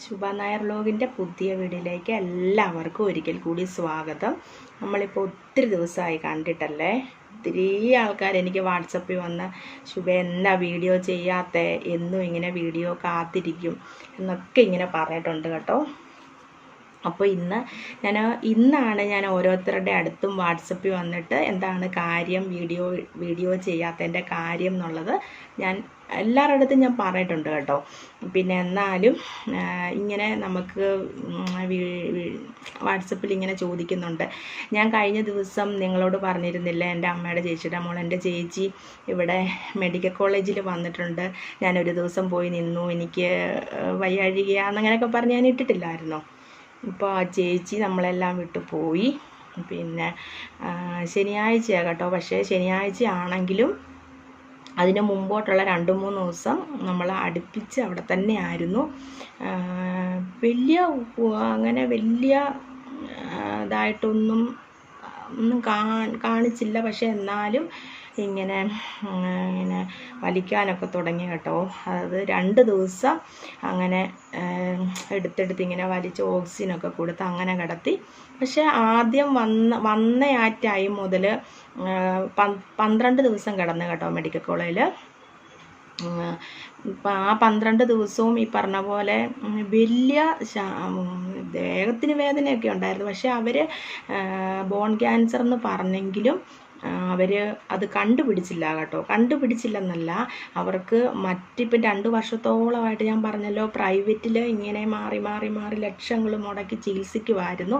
ശുഭ നായർ ലോകിന്റെ പുതിയ വീഡിയോയിലേക്ക് എല്ലാവർക്കും ഒരിക്കൽ കൂടി സ്വാഗതം. നമ്മളിപ്പോൾ ഒത്തിരി ദിവസമായി കണ്ടിട്ടല്ലേ? ഒത്തിരി ആൾക്കാർ എനിക്ക് വാട്സപ്പിൽ വന്ന് ശുഭ എന്നാ വീഡിയോ ചെയ്യാത്ത? എന്നും ഇങ്ങനെ വീഡിയോ കാത്തിരിക്കും എന്നൊക്കെ ഇങ്ങനെ പറഞ്ഞിട്ടുണ്ട് കേട്ടോ. അപ്പോൾ ഇന്ന് ഞാൻ ഇന്നാണ് ഞാൻ ഓരോരുത്തരുടെ അടുത്തും വാട്സപ്പിൽ വന്നിട്ട് എന്താണ് കാര്യം വീഡിയോ വീഡിയോ ചെയ്യാത്തതിന്റെ കാര്യം എന്നുള്ളത് ഞാൻ എല്ലാവരുടെ അടുത്തും ഞാൻ പറഞ്ഞിട്ടുണ്ട് കേട്ടോ. പിന്നെ എന്നാലും ഇങ്ങനെ നമുക്ക് വാട്സപ്പിൽ ഇങ്ങനെ ചോദിക്കുന്നുണ്ട്. ഞാൻ കഴിഞ്ഞ ദിവസം നിങ്ങളോട് പറഞ്ഞിരുന്നില്ല എന്റെ അമ്മയുടെ ചേച്ചിയുടെ മോൾ എന്റെ ചേച്ചി ഇവിടെ മെഡിക്കൽ കോളേജിൽ വന്നിട്ടുണ്ട്. ഞാനൊരു ദിവസം പോയി നിന്നു എനിക്ക് വയ്യാഴികയാണെന്നങ്ങനെയൊക്കെ പറഞ്ഞ് ഞാൻ ഇട്ടിട്ടില്ലായിരുന്നോ? ഇപ്പോൾ ആ ചേച്ചി നമ്മളെല്ലാം വിട്ടു പോയി. പിന്നെ ശനിയാഴ്ചയാണ് കേട്ടോ. പക്ഷേ ശനിയാഴ്ച ആണെങ്കിലും അതിന് മുമ്പോട്ടുള്ള രണ്ട് മൂന്ന് ദിവസം നമ്മൾ അടുപ്പിച്ച് അവിടെ തന്നെ ആയിരുന്നു വലിയ അങ്ങനെ വലിയ ഇതായിട്ടൊന്നും ഒന്നും കാണിച്ചില്ല. പക്ഷെ എന്നാലും ഇങ്ങനെ ഇങ്ങനെ വലിക്കാനൊക്കെ തുടങ്ങി കേട്ടോ. അത് രണ്ട് ദിവസം അങ്ങനെ എടുത്തെടുത്ത് ഇങ്ങനെ വലിച്ച് ഓക്സിജനൊക്കെ കൊടുത്ത് അങ്ങനെ കിടത്തി. പക്ഷേ ആദ്യം വന്ന വന്ന ആ ടൈം മുതൽ പന്ത്രണ്ട് ദിവസം കിടന്നു കേട്ടോ മെഡിക്കൽ കോളേജിൽ ആ പന്ത്രണ്ട് ദിവസവും ഈ പറഞ്ഞ പോലെ വലിയ ദേഹത്തിന് വേദനയൊക്കെ ഉണ്ടായിരുന്നു. പക്ഷെ അവർ ബോൺ ക്യാൻസർ എന്ന് പറഞ്ഞെങ്കിലും അവർ അത് കണ്ടുപിടിച്ചില്ല കേട്ടോ. കണ്ടുപിടിച്ചില്ലെന്നല്ല അവർക്ക് മറ്റിപ്പം രണ്ട് വർഷത്തോളമായിട്ട് ഞാൻ പറഞ്ഞല്ലോ പ്രൈവറ്റിൽ ഇങ്ങനെ മാറി മാറി മാറി ലക്ഷങ്ങൾ മുടക്കി ചികിത്സിക്കുമായിരുന്നു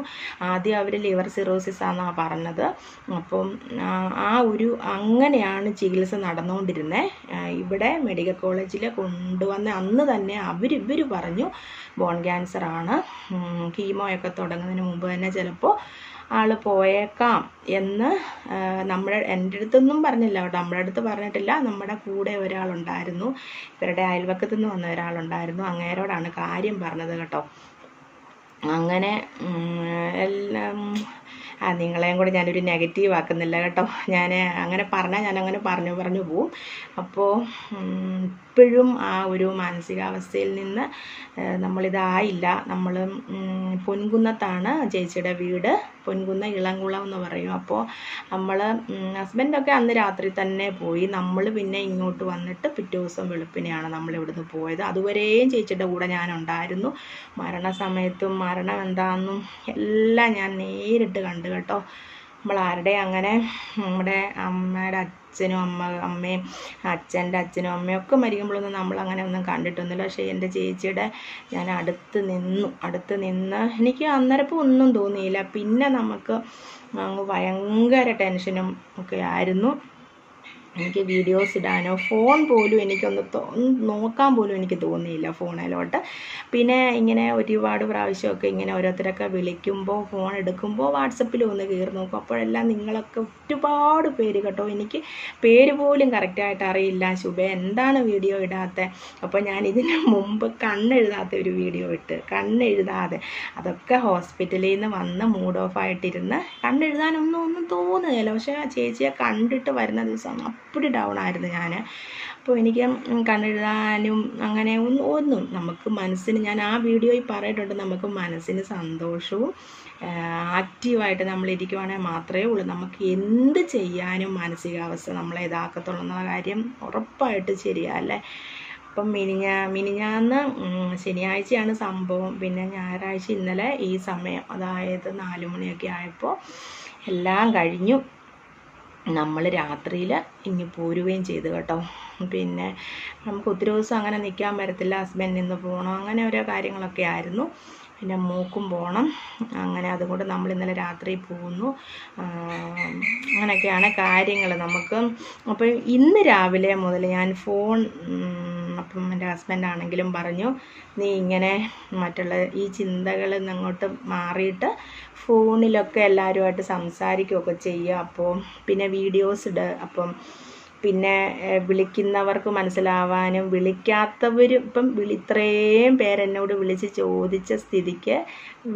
ആദ്യം അവർ ലിവർ സിറോസിസ് ആണെന്നാണ് പറഞ്ഞത്. അപ്പം ആ, ഒരു അങ്ങനെയാണ് ചികിത്സ നടന്നുകൊണ്ടിരുന്നത് ഇവിടെ മെഡിക്കൽ കോളേജിൽ കൊണ്ടുവന്ന അന്ന് തന്നെ അവർ ഇവർ പറഞ്ഞു ബോൺ ക്യാൻസർ ആണ് കീമോയൊക്കെ തുടങ്ങുന്നതിന് മുമ്പ് തന്നെ ചിലപ്പോൾ ആൾ പോയേക്കാം എന്ന് നമ്മുടെ എന്റെ അടുത്തൊന്നും പറഞ്ഞില്ല. കേട്ടോ നമ്മുടെ അടുത്ത് പറഞ്ഞിട്ടില്ല. നമ്മുടെ കൂടെ ഒരാളുണ്ടായിരുന്നു. ഇവരുടെ അയൽവക്കത്തു നിന്ന് വന്ന ഒരാളുണ്ടായിരുന്നു. അങ്ങേരോടാണ് കാര്യം പറഞ്ഞത് കേട്ടോ. അങ്ങനെ എല്ലാം ആ നിങ്ങളെയും കൂടെ ഞാനൊരു നെഗറ്റീവ് ആക്കുന്നില്ല കേട്ടോ. ഞാൻ അങ്ങനെ പറഞ്ഞാൽ ഞാൻ അങ്ങനെ പറഞ്ഞു പറഞ്ഞു പോവും. അപ്പോൾ ഇപ്പോഴും ആ ഒരു മാനസികാവസ്ഥയിൽ നിന്ന് നമ്മളിതായില്ല. നമ്മൾ പൊൻകുന്നത്താണ് ചേച്ചിയുടെ വീട്. പൊൻകുന്ന ഇളംകുളം എന്ന് പറയും. അപ്പോൾ നമ്മൾ ഹസ്ബൻഡൊക്കെ അന്ന് രാത്രി തന്നെ പോയി. നമ്മൾ പിന്നെ ഇങ്ങോട്ട് വന്നിട്ട് പിറ്റേ ദിവസം വെളുപ്പിനെയാണ് നമ്മൾ ഇവിടുന്ന് പോയത്. അതുവരെയും ചേച്ചിയുടെ കൂടെ ഞാൻ ഉണ്ടായിരുന്നു മരണസമയത്തും മരണം എന്താണെന്നും എല്ലാം ഞാൻ നേരിട്ട് കണ്ടു കേട്ടോ. നമ്മൾ ആരുടെ അങ്ങനെ നമ്മുടെ അമ്മയുടെ അച്ഛനും അമ്മ അമ്മയും അച്ഛന്റെ അച്ഛനും അമ്മയും ഒക്കെ മരിക്കുമ്പോഴൊന്നും നമ്മൾ അങ്ങനെ ഒന്നും കണ്ടിട്ടൊന്നുമില്ല. പക്ഷേ എന്റെ ചേച്ചിയുടെ ഞാൻ അടുത്ത് നിന്നു. അടുത്ത് നിന്ന് എനിക്ക് അന്നേരപ്പം ഒന്നും തോന്നിയില്ല. പിന്നെ നമുക്ക് ഭയങ്കര ടെൻഷനും ഒക്കെ ആയിരുന്നു. എനിക്ക് വീഡിയോസ് ഇടാനോ ഫോൺ പോലും എനിക്കൊന്ന് നോക്കാൻ പോലും എനിക്ക് തോന്നിയില്ല ഫോണിലോട്ട് പിന്നെ ഇങ്ങനെ ഒരുപാട് പ്രാവശ്യമൊക്കെ ഇങ്ങനെ ഓരോരുത്തരൊക്കെ വിളിക്കുമ്പോൾ ഫോൺ എടുക്കുമ്പോൾ വാട്സപ്പിൽ ഒന്ന് കയറി നോക്കും. അപ്പോഴെല്ലാം നിങ്ങളൊക്കെ ഒരുപാട് പേര് കേട്ടോ. എനിക്ക് പേര് പോലും കറക്റ്റായിട്ട് അറിയില്ല. ശുഭ എന്താണ് വീഡിയോ ഇടാത്ത? അപ്പോൾ ഞാൻ ഇതിന് മുമ്പ് കണ്ണെഴുതാത്ത ഒരു വീഡിയോ ഇട്ട് കണ്ണെഴുതാതെ അതൊക്കെ ഹോസ്പിറ്റലിൽ നിന്ന് വന്ന് മൂഡ് ഓഫ് ആയിട്ടിരുന്ന് കണ്ണെഴുതാനൊന്നും ഒന്നും തോന്നുകയില്ല. പക്ഷേ ചേച്ചിയെ കണ്ടിട്ട് വരുന്ന ദിവസം അപ്പടി ഡൗൺ ആയിരുന്നു ഞാൻ അപ്പോൾ എനിക്ക് കണ്ണെഴുതാനും അങ്ങനെ ഒന്നും ഒന്നും നമുക്ക് മനസ്സിന് ഞാൻ ആ വീഡിയോയിൽ പറഞ്ഞിട്ടുണ്ട് നമുക്ക് മനസ്സിന് സന്തോഷവും ആക്റ്റീവായിട്ട് നമ്മൾ ഇരിക്കുവാണെങ്കിൽ മാത്രമേ ഉള്ളൂ. നമുക്ക് എന്ത് ചെയ്യാനും മാനസികാവസ്ഥ നമ്മളെ ഇതാക്കത്തുള്ളൂ എന്നുള്ള കാര്യം ഉറപ്പായിട്ട് ശരിയല്ലേ അപ്പം മിനിഞ്ഞ മിനിഞ്ഞാന്ന് ശനിയാഴ്ചയാണ് സംഭവം. പിന്നെ ഞായറാഴ്ച ഇന്നലെ ഈ സമയം അതായത് നാല് മണിയൊക്കെ ആയപ്പോൾ എല്ലാം കഴിഞ്ഞു. നമ്മൾ രാത്രിയിൽ ഇങ്ങ് പോരുകയും ചെയ്തു കേട്ടോ. പിന്നെ നമുക്ക് ഒത്തിരി ദിവസം അങ്ങനെ നിൽക്കാൻ പറ്റത്തില്ല ഹസ്ബൻഡിൽ നിന്ന് പോകണം അങ്ങനെ ഓരോ കാര്യങ്ങളൊക്കെ ആയിരുന്നു. പിന്നെ മൂക്കും പോകണം അങ്ങനെ അതുകൊണ്ട് നമ്മൾ ഇന്നലെ രാത്രി പോകുന്നു അങ്ങനെയൊക്കെയാണ് കാര്യങ്ങൾ നമുക്ക്. അപ്പോൾ ഇന്ന് രാവിലെ മുതൽ ഞാൻ ഫോൺ അപ്പം എന്റെ ഹസ്ബൻഡ് ആണെങ്കിലും പറഞ്ഞു നീ ഇങ്ങനെ മറ്റുള്ള ഈ ചിന്തകളിൽ നിന്ന് അങ്ങോട്ട് മാറിയിട്ട് ഫോണിലൊക്കെ എല്ലാവരുമായിട്ട് സംസാരിക്കുകയൊക്കെ ചെയ്യുക. അപ്പോൾ പിന്നെ വീഡിയോസ് ഇട്. അപ്പം പിന്നെ വിളിക്കുന്നവർക്ക് മനസ്സിലാവാനും വിളിക്കാത്തവരും ഇപ്പം ഇത്രയും പേരെന്നോട് വിളിച്ച് ചോദിച്ച സ്ഥിതിക്ക്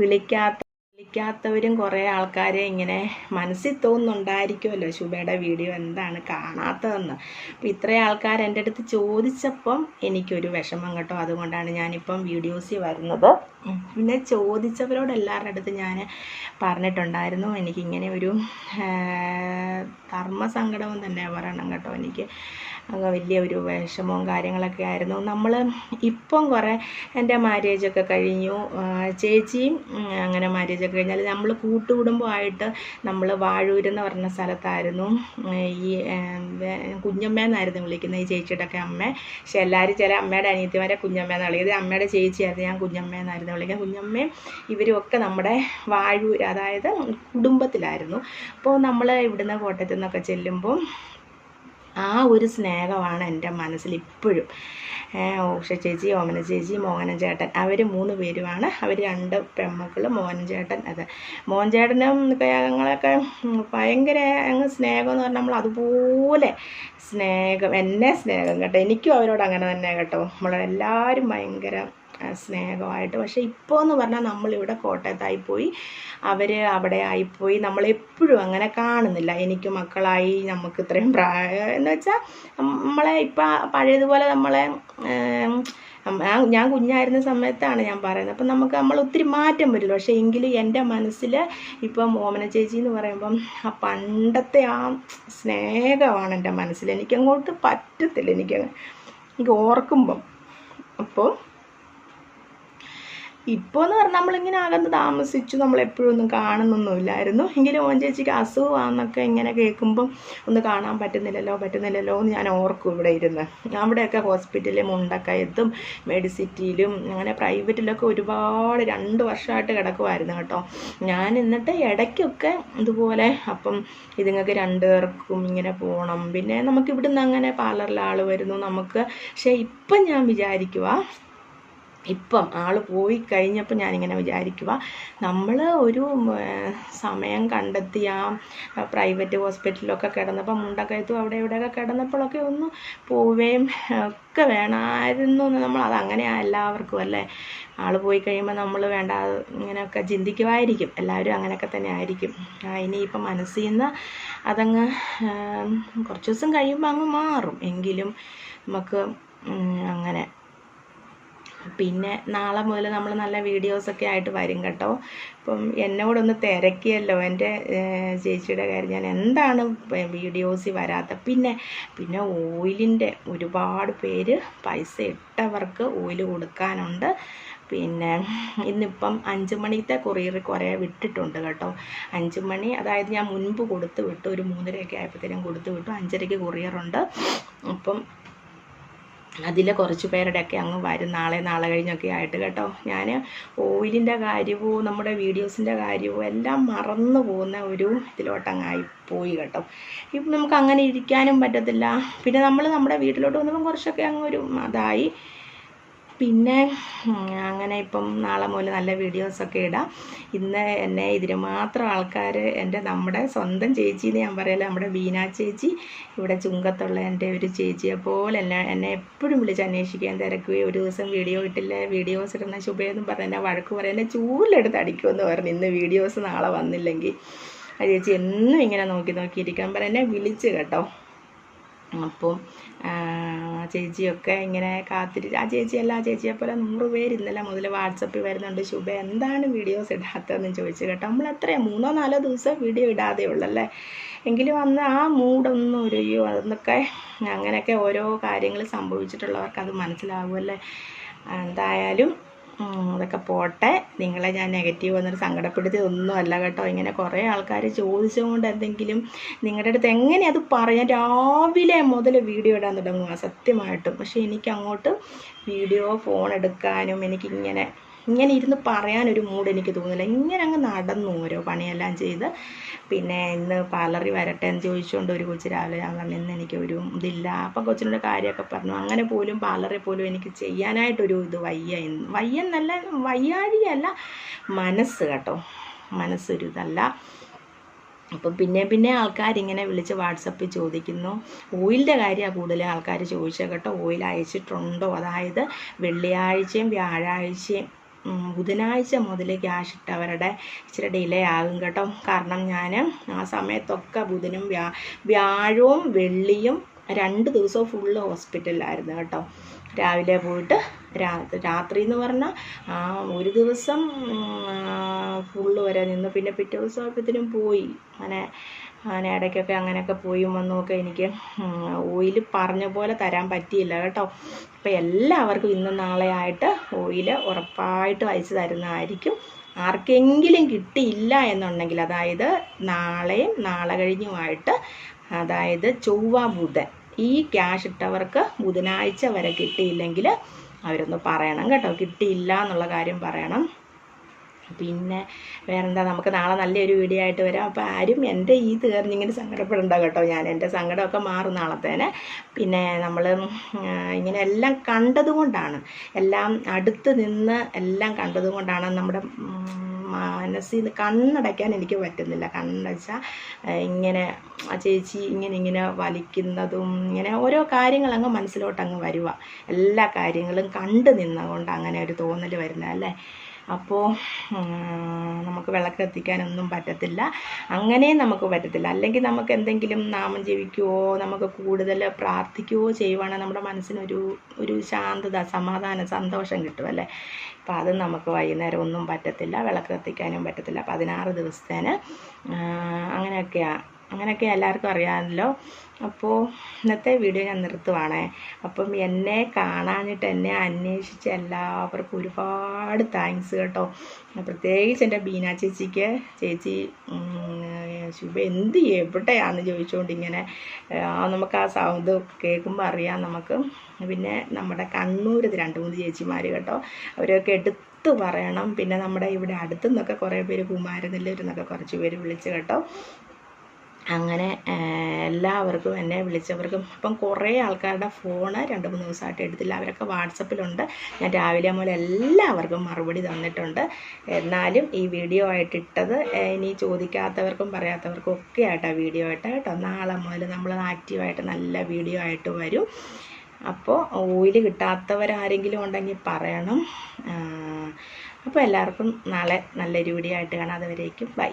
വിളിക്കാത്ത ചോദിക്കാത്തവരും കുറേ ആൾക്കാരെ ഇങ്ങനെ മനസ്സിൽ തോന്നുന്നുണ്ടായിരിക്കുമല്ലോ. ശുഭയുടെ വീഡിയോ എന്താണ് കാണാത്തതെന്ന്. അപ്പോൾ ഇത്രയും ആൾക്കാർ എന്റെ അടുത്ത് ചോദിച്ചപ്പം എനിക്കൊരു വിഷമം കേട്ടോ. അതുകൊണ്ടാണ് ഞാനിപ്പം വീഡിയോസിൽ വരുന്നത്. പിന്നെ ചോദിച്ചവരോട് എല്ലാവരുടെ അടുത്ത് ഞാൻ പറഞ്ഞിട്ടുണ്ടായിരുന്നു. എനിക്കിങ്ങനെ ഒരു ധർമ്മസങ്കടവും തന്നെ പറയണം കേട്ടോ. എനിക്ക് വലിയ ഒരു വിഷമവും കാര്യങ്ങളൊക്കെ ആയിരുന്നു. നമ്മൾ ഇപ്പം കുറേ എന്റെ മാരേജൊക്കെ കഴിഞ്ഞു. ചേച്ചിയും അങ്ങനെ മാരേജൊക്കെ കഴിഞ്ഞാൽ നമ്മൾ കൂട്ടുകുടുംബമായിട്ട് നമ്മൾ വാഴൂരെന്ന് പറഞ്ഞ സ്ഥലത്തായിരുന്നു. ഈ കുഞ്ഞമ്മ എന്നായിരുന്നു വിളിക്കുന്നത് ഈ ചേച്ചിയുടെ ഒക്കെ അമ്മ. പക്ഷെ എല്ലാവരും ചില അമ്മയുടെ അനിയത്തിമാരെ കുഞ്ഞമ്മ എന്ന് വിളിക്കുന്നത് അമ്മയുടെ ചേച്ചിയായിരുന്നു. ഞാൻ കുഞ്ഞമ്മ വിളിക്കുന്നത് കുഞ്ഞമ്മയും ഇവരും ഒക്കെ നമ്മുടെ വാഴൂർ അതായത് കുടുംബത്തിലായിരുന്നു. അപ്പോൾ നമ്മൾ ഇവിടുന്ന് കോട്ടയത്തു നിന്നൊക്കെ ചെല്ലുമ്പോൾ ആ ഒരു സ്നേഹമാണ് എന്റെ മനസ്സിൽ ഇപ്പോഴും. ഉഷ ചേച്ചി ഓമന ചേച്ചി മോഹനൻ ചേട്ടൻ അവർ മൂന്ന് പേരുമാണ്. അവർ രണ്ട് പെമ്മക്കളും മോഹനൻ ചേട്ടൻ അത് മോഹൻ ചേട്ടനും ഞങ്ങളൊക്കെ ഭയങ്കര അങ്ങ് സ്നേഹം എന്ന് പറഞ്ഞാൽ നമ്മൾ അതുപോലെ സ്നേഹം എന്നെ സ്നേഹം കേട്ടോ. എനിക്കും അവരോട് അങ്ങനെ തന്നെ കേട്ടോ. നമ്മളെല്ലാവരും ഭയങ്കര സ്നേഹമായിട്ട്. പക്ഷേ ഇപ്പോൾ എന്ന് പറഞ്ഞാൽ നമ്മളിവിടെ കോട്ടയത്തായി പോയി. അവർ അവിടെ ആയിപ്പോയി. നമ്മളെപ്പോഴും അങ്ങനെ കാണുന്നില്ല. എനിക്ക് മക്കളായി നമുക്ക് ഇത്രയും പ്രായം. എന്ന് വെച്ചാൽ നമ്മളെ ഇപ്പം പഴയതുപോലെ നമ്മളെ ഞാൻ- ഞാൻ കുഞ്ഞായിരുന്ന സമയത്താണ് ഞാൻ പറയുന്നത്. അപ്പം നമുക്ക് നമ്മൾ ഒത്തിരി മാറ്റം വരില്ല. പക്ഷേ എങ്കിലും എന്റെ മനസ്സിൽ ഇപ്പം ഓമന ചേച്ചി എന്ന് പറയുമ്പം ആ പണ്ടത്തെ ആ സ്നേഹമാണ് എന്റെ മനസ്സിൽ എനിക്കങ്ങോട്ട് പറ്റത്തില്ല. എനിക്ക് എനിക്ക് ഓർക്കുമ്പം. അപ്പോൾ ഇപ്പോൾ എന്ന് പറഞ്ഞാൽ നമ്മളിങ്ങനെ അകന്ന് താമസിച്ചു നമ്മൾ എപ്പോഴും ഒന്നും കാണുന്നൊന്നുമില്ലായിരുന്നു. എങ്കിലും ഓൻ ചേച്ചിക്ക് അസുഖമാണെന്നൊക്കെ ഇങ്ങനെ കേൾക്കുമ്പം ഒന്ന് കാണാൻ പറ്റുന്നില്ലല്ലോ പറ്റുന്നില്ലല്ലോ എന്ന് ഞാൻ ഓർക്കും ഇവിടെ ഇരുന്ന്. അവിടെയൊക്കെ ഹോസ്പിറ്റലിൽ മുണ്ടക്കയത്തും മെഡിസിറ്റിയിലും അങ്ങനെ പ്രൈവറ്റിലൊക്കെ ഒരുപാട് രണ്ട് വർഷമായിട്ട് കിടക്കുമായിരുന്നു കേട്ടോ. ഞാൻ എന്നിട്ട് ഇടയ്ക്കൊക്കെ ഇതുപോലെ അപ്പം ഇതുങ്ങൾക്ക് രണ്ടുപേർക്കും ഇങ്ങനെ പോകണം പിന്നെ നമുക്ക് ഇവിടുന്ന് അങ്ങനെ പാർലറിൽ ആൾ വരുന്നു. നമുക്ക് പക്ഷേ ഇപ്പം ഞാൻ വിചാരിക്കുക ഇപ്പം ആൾ പോയി കഴിഞ്ഞപ്പോൾ ഞാനിങ്ങനെ വിചാരിക്കുക നമ്മൾ ഒരു സമയം കണ്ടെത്തി ആ പ്രൈവറ്റ് ഹോസ്പിറ്റലിലൊക്കെ കിടന്നപ്പോൾ മുണ്ടക്കയത്തും അവിടെ ഇവിടെയൊക്കെ കിടന്നപ്പോഴൊക്കെ ഒന്ന് പോവുകയും ഒക്കെ വേണമായിരുന്നു എന്ന് നമ്മൾ അത് അങ്ങനെയാണ് എല്ലാവർക്കും അല്ലേ? ആൾ പോയി കഴിയുമ്പോൾ നമ്മൾ വേണ്ട ഇങ്ങനെയൊക്കെ ചിന്തിക്കുമായിരിക്കും എല്ലാവരും അങ്ങനെയൊക്കെ തന്നെ ആയിരിക്കും. ഇനിയിപ്പം മനസ്സിൽ നിന്ന് അതങ്ങ് കുറച്ച് ദിവസം കഴിയുമ്പോൾ അങ്ങ് മാറും. എങ്കിലും നമുക്ക് അങ്ങനെ പിന്നെ നാളെ മുതൽ നമ്മൾ നല്ല വീഡിയോസൊക്കെ ആയിട്ട് വരും കേട്ടോ. അപ്പം എന്നോടൊന്ന് തിരക്കിയല്ലോ എന്റെ ചേച്ചിയുടെ കാര്യം. ഞാൻ എന്താണ് വീഡിയോസിൽ വരാത്ത? പിന്നെ പിന്നെ ഓയിലിന്റെ ഒരുപാട് പേര് പൈസ ഇട്ടവർക്ക് ഓയിൽ കൊടുക്കാനുണ്ട്. പിന്നെ ഇന്നിപ്പം അഞ്ച് മണിത്തെ കൊറിയർ കുറേ വിട്ടിട്ടുണ്ട് കേട്ടോ. അഞ്ച് മണി അതായത് ഞാൻ മുൻപ് കൊടുത്തു വിട്ടു ഒരു മൂന്നരയൊക്കെ ആയപ്പോഴത്തേനും കൊടുത്തു വിട്ടു. അഞ്ചരയ്ക്ക് കൊറിയറുണ്ട് അപ്പം അതിൽ കുറച്ച് പേരുടെയൊക്കെ അങ്ങ് വരും. നാളെ നാളെ കഴിഞ്ഞൊക്കെ ആയിട്ട് കേട്ടോ. ഞാൻ ഓയിലിന്റെ കാര്യവും നമ്മുടെ വീഡിയോസിന്റെ കാര്യവും എല്ലാം മറന്നു പോകുന്ന ഒരു ഇതിലോട്ടങ്ങായി പോയി കേട്ടോ. ഇപ്പം നമുക്ക് അങ്ങനെ ഇരിക്കാനും പറ്റത്തില്ല. പിന്നെ നമ്മൾ നമ്മുടെ വീട്ടിലോട്ട് വന്നപ്പം കുറച്ചൊക്കെ അങ്ങ് ഒരു അതായി. പിന്നെ അങ്ങനെ ഇപ്പം നാളെ മുതൽ നല്ല വീഡിയോസൊക്കെ ഇടാം. ഇന്ന് എന്നെ ഇതിന് മാത്രം ആൾക്കാർ എന്റെ നമ്മുടെ സ്വന്തം ചേച്ചി എന്ന് ഞാൻ പറയല നമ്മുടെ ബീന ചേച്ചി ഇവിടെ ചുങ്കത്തുള്ള എന്റെ ഒരു ചേച്ചിയെ പോലെ എന്നെ എന്നെ എപ്പോഴും വിളിച്ച് അന്വേഷിക്കാൻ തിരക്കുകയും ഒരു ദിവസം വീഡിയോ ഇട്ടില്ല വീഡിയോസ് ഇടുന്ന ശുഭയെന്നും പറഞ്ഞ് എന്നെ വഴക്ക് പറയും. എന്നെ ചൂലെടുത്ത് അടിക്കുമെന്ന് പറഞ്ഞു ഇന്ന് വീഡിയോസ് നാളെ വന്നില്ലെങ്കിൽ ആ ചേച്ചി എന്നും ഇങ്ങനെ നോക്കി നോക്കിയിരിക്കാൻ പറഞ്ഞ എന്നെ വിളിച്ച് കേട്ടോ. അപ്പം ചേച്ചിയൊക്കെ ഇങ്ങനെ കാത്തിരി ആ ചേച്ചിയല്ല ആ ചേച്ചിയെ പോലെ നൂറ് പേര് ഇന്നലെ മുതൽ വാട്സപ്പിൽ വരുന്നുണ്ട്. ശുഭ എന്താണ് വീഡിയോസ് ഇടാത്തതെന്ന് ചോദിച്ചു കേട്ടോ. നമ്മൾ എത്രയാണ് മൂന്നോ നാലോ ദിവസം വീഡിയോ ഇടാതെ ഉള്ളല്ലേ? എങ്കിലും അന്ന് ആ മൂടൊന്നും ഒരു അയ്യോ അതൊക്കെ അങ്ങനെയൊക്കെ ഓരോ കാര്യങ്ങൾ സംഭവിച്ചിട്ടുള്ളവർക്ക് അത് മനസ്സിലാവുമല്ലേ? എന്തായാലും അതൊക്കെ പോട്ടെ. നിങ്ങളെ ഞാൻ നെഗറ്റീവ് വന്നിട്ട് സങ്കടപ്പെടുത്തിയതൊന്നും അല്ല കേട്ടോ. ഇങ്ങനെ കുറേ ആൾക്കാർ ചോദിച്ചുകൊണ്ട് എന്തെങ്കിലും നിങ്ങളുടെ അടുത്ത് എങ്ങനെ അത് പറയാൻ രാവിലെ മുതൽ വീഡിയോ ഇടാൻ തുടങ്ങുക സത്യമായിട്ടും. പക്ഷേ എനിക്കങ്ങോട്ട് വീഡിയോ ഫോൺ എടുക്കാനും എനിക്കിങ്ങനെ ഇങ്ങനെ ഇരുന്ന് പറയാനൊരു മൂഡ് എനിക്ക് തോന്നില്ല ഇങ്ങനെ അങ്ങ് നടന്നു ഓരോ പണിയെല്ലാം ചെയ്ത്. പിന്നെ ഇന്ന് പാർലറിൽ വരട്ടെ എന്ന് ചോദിച്ചുകൊണ്ട് ഒരു കൊച്ചു രാവിലെ ഞാൻ പറഞ്ഞു ഇന്ന് എനിക്ക് ഒരു ഇതില്ല. അപ്പം കൊച്ചിനോട് കാര്യമൊക്കെ പറഞ്ഞു. അങ്ങനെ പോലും പാർലറിൽ പോലും എനിക്ക് ചെയ്യാനായിട്ടൊരു ഇത് വയ്യ വയ്യ എന്നല്ല വയ്യാഴികയല്ല മനസ്സ് കേട്ടോ. മനസ്സൊരു ഇതല്ല. അപ്പം പിന്നെ പിന്നെ ആൾക്കാരിങ്ങനെ വിളിച്ച് വാട്സപ്പിൽ ചോദിക്കുന്നു. ഓയിലിന്റെ കാര്യമാണ് കൂടുതൽ ആൾക്കാർ ചോദിച്ചത് കേട്ടോ. ഓയിൽ അയച്ചിട്ടുണ്ടോ? അതായത് വെള്ളിയാഴ്ചയും വ്യാഴാഴ്ചയും ബുധനാഴ്ച മുതൽ ക്യാഷ് ഇട്ടവരുടെ ഇച്ചിരി ഡിലേ ആകും കേട്ടോ. കാരണം ഞാൻ ആ സമയത്തൊക്കെ ബുധനും വ്യാ വ്യാഴവും വെള്ളിയും രണ്ട് ദിവസവും ഫുള്ള് ഹോസ്പിറ്റലിലായിരുന്നു കേട്ടോ. രാവിലെ പോയിട്ട് രാത്രി രാത്രി എന്ന് പറഞ്ഞാൽ ഒരു ദിവസം വരെ നിന്നു പിന്നെ പിറ്റേ ദിവസം ആയപ്പോഴത്തേനും പോയി. അങ്ങനെ അങ്ങനെ ഇടയ്ക്കൊക്കെ അങ്ങനെയൊക്കെ പോയി വന്നുമൊക്കെ എനിക്ക് ഓയിൽ പറഞ്ഞ പോലെ തരാൻ പറ്റിയില്ല കേട്ടോ. അപ്പോൾ എല്ലാവർക്കും ഇന്നും നാളെ ആയിട്ട് ഓയിൽ ഉറപ്പായിട്ടും അയച്ചു തരുന്നതായിരിക്കും. ആർക്കെങ്കിലും കിട്ടിയില്ല എന്നുണ്ടെങ്കിൽ അതായത് നാളെയും നാളെ കഴിഞ്ഞുമായിട്ട് അതായത് ചൊവ്വ ബുധൻ ഈ ക്യാഷ് ഇട്ടവർക്ക് ബുധനാഴ്ച വരെ കിട്ടിയില്ലെങ്കിൽ അവരൊന്ന് പറയണം കേട്ടോ. കിട്ടിയില്ല എന്നുള്ള കാര്യം പറയണം. പിന്നെ വേറെന്താ നമുക്ക് നാളെ നല്ലൊരു വീഡിയോ ആയിട്ട് വരാം. അപ്പോൾ ആരും എന്റെ ഈ തീർന്നിങ്ങനെ സങ്കടപ്പെടണ്ട കേട്ടോ ഞാൻ. എന്റെ സങ്കടമൊക്കെ മാറും നാളത്തേനെ. പിന്നെ നമ്മൾ ഇങ്ങനെ എല്ലാം കണ്ടതുകൊണ്ടാണ്. എല്ലാം അടുത്ത് നിന്ന് എല്ലാം കണ്ടതുകൊണ്ടാണ് നമ്മുടെ മനസ്സിൽ നിന്ന് കണ്ണടയ്ക്കാൻ എനിക്ക് പറ്റുന്നില്ല. കണ്ണടച്ചാൽ ഇങ്ങനെ ആ ചേച്ചി ഇങ്ങനെ ഇങ്ങനെ വലിക്കുന്നതും ഇങ്ങനെ ഓരോ കാര്യങ്ങളങ്ങ് മനസ്സിലോട്ടങ്ങ് വരുക എല്ലാ കാര്യങ്ങളും കണ്ടു നിന്നുകൊണ്ട് അങ്ങനെ ഒരു തോന്നൽ വരുന്നത് അല്ലേ? അപ്പോൾ നമുക്ക് വിളക്ക് കത്തിക്കാനൊന്നും പറ്റത്തില്ല. അങ്ങനെ നമുക്ക് പറ്റത്തില്ല. അല്ലെങ്കിൽ നമുക്ക് എന്തെങ്കിലും നാമം ജപിക്കുകയോ നമുക്ക് കൂടുതൽ പ്രാർത്ഥിക്കുകയോ ചെയ്യുവാണെങ്കിൽ നമ്മുടെ മനസ്സിനൊരു ഒരു ശാന്തത സമാധാനം സന്തോഷം കിട്ടും അല്ലേ? അപ്പോൾ അത് നമുക്ക് വൈകുന്നേരം ഒന്നും പറ്റത്തില്ല. വിളക്ക് കത്തിക്കാനും പറ്റത്തില്ല. പതിനാറ് ദിവസത്തേന് അങ്ങനെയൊക്കെയാണ് അങ്ങനെയൊക്കെ എല്ലാവർക്കും അറിയാമല്ലോ. അപ്പോൾ ഇന്നത്തെ വീഡിയോ ഞാൻ നിർത്തുവാണേ. അപ്പം എന്നെ കാണാനിട്ട് എന്നെ അന്വേഷിച്ച എല്ലാവർക്കും ഒരുപാട് താങ്ക്സ് കേട്ടോ. പ്രത്യേകിച്ച് എന്റെ ബീന ചേച്ചിക്ക് ചേച്ചി ശുഭ എന്ത് എവിടെയാണെന്ന് ചോദിച്ചുകൊണ്ട് ഇങ്ങനെ നമുക്ക് ആ സൗണ്ട് കേൾക്കുമ്പോൾ അറിയാം നമുക്ക്. പിന്നെ നമ്മുടെ കണ്ണൂരത് രണ്ട് മൂന്ന് ചേച്ചിമാർ കേട്ടോ. അവരൊക്കെ എടുത്തു പറയണം. പിന്നെ നമ്മുടെ ഇവിടെ അടുത്തു നിന്നൊക്കെ കുറേ പേര് കുമാരനെല്ലൂരിൽ നിന്നൊക്കെ കുറച്ച് പേര് വിളിച്ച് കേട്ടോ. അങ്ങനെ എല്ലാവർക്കും എന്നെ വിളിച്ചവർക്കും അപ്പം കുറേ ആൾക്കാരുടെ ഫോണ് രണ്ട് മൂന്ന് ദിവസമായിട്ട് എടുത്തില്ല. അവരൊക്കെ വാട്സപ്പിലുണ്ട്. ഞാൻ രാവിലെ മുതൽ എല്ലാവർക്കും മറുപടി തന്നിട്ടുണ്ട്. എന്നാലും ഈ വീഡിയോ ആയിട്ട് ഇട്ടത് ഇനി ചോദിക്കാത്തവർക്കും പറയാത്തവർക്കും ഒക്കെ ആയിട്ടാണ് വീഡിയോ ആയിട്ട് കേട്ടോ. നാളെ മുതൽ നമ്മൾ ആക്റ്റീവായിട്ട് നല്ല വീഡിയോ ആയിട്ട് വരും. അപ്പോൾ ഓയിൽ കിട്ടാത്തവരാരെങ്കിലും ഉണ്ടെങ്കിൽ പറയണം. അപ്പോൾ എല്ലാവർക്കും നാളെ നല്ലൊരു വീഡിയോ ആയിട്ട് കാണാം. അതുവരേക്കും ബൈ.